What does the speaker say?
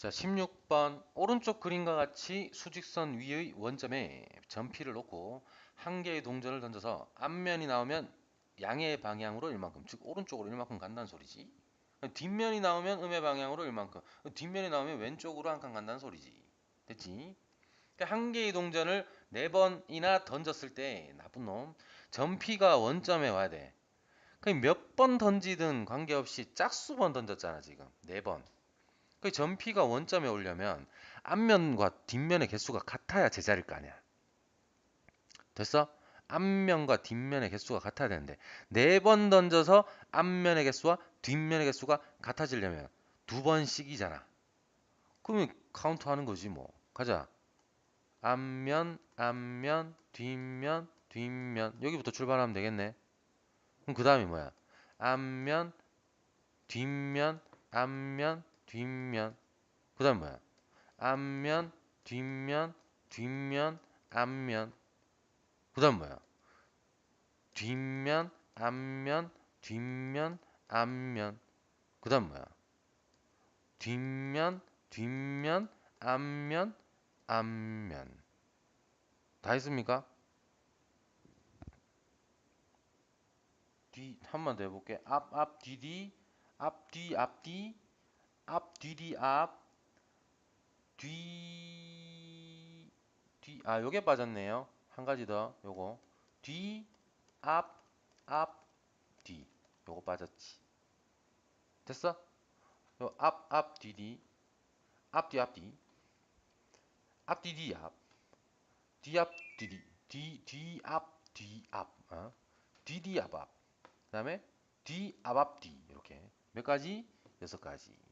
자, 16번 오른쪽 그림과 같이 수직선 위의 원점에 점피를 놓고 한 개의 동전을 던져서 앞면이 나오면 양의 방향으로 일만큼, 즉 오른쪽으로 일만큼 간다는 소리지. 뒷면이 나오면 음의 방향으로 일만큼, 뒷면이 나오면 왼쪽으로 한 칸 간다는 소리지. 됐지? 그러니까 한 개의 동전을 네 번이나 던졌을 때 나쁜 놈 점피가 원점에 와야 돼. 몇번 던지든 관계없이 짝수 번 던졌잖아 지금 네 번. 그 전피가 원점에 오려면 앞면과 뒷면의 개수가 같아야 제자리일 거 아니야. 됐어? 앞면과 뒷면의 개수가 같아야 되는데 네 번 던져서 앞면의 개수와 뒷면의 개수가 같아지려면 두 번씩이잖아. 그러면 카운트 하는 거지 뭐. 가자. 앞면, 앞면, 뒷면, 뒷면. 여기부터 출발하면 되겠네. 그럼 그 다음이 뭐야? 앞면, 뒷면, 앞면, 뒷면. 그 다음 뭐야? 앞면, 뒷면, 뒷면, 앞면. 그 다음 뭐야? 뒷면, 앞면, 뒷면, 앞면. 그 다음 뭐야? 뒷면, 뒷면, 앞면, 앞면. 다 했습니까? 뒤, 한 번 더 해볼게. 앞, 앞, 뒤, 뒤, 앞, 뒤, 앞, 뒤, 앞, 뒤, 뒤, 앞, 뒤, 뒤, 아, 요게 빠졌네요. 한 가지 더, 요거. 뒤, 앞, 앞, 뒤. 요거 빠졌지. 됐어? 요 앞, 앞, 뒤, 뒤. 앞, 뒤, 앞, 뒤. 앞, 뒤, 뒤, 앞. 뒤, 앞, 뒤, 뒤. 뒤, 뒤, 앞, 뒤, 앞. 어? 뒤, 뒤, 앞, 앞. 그 다음에 뒤, 앞, 앞, 뒤. 이렇게. 몇 가지? 여섯 가지.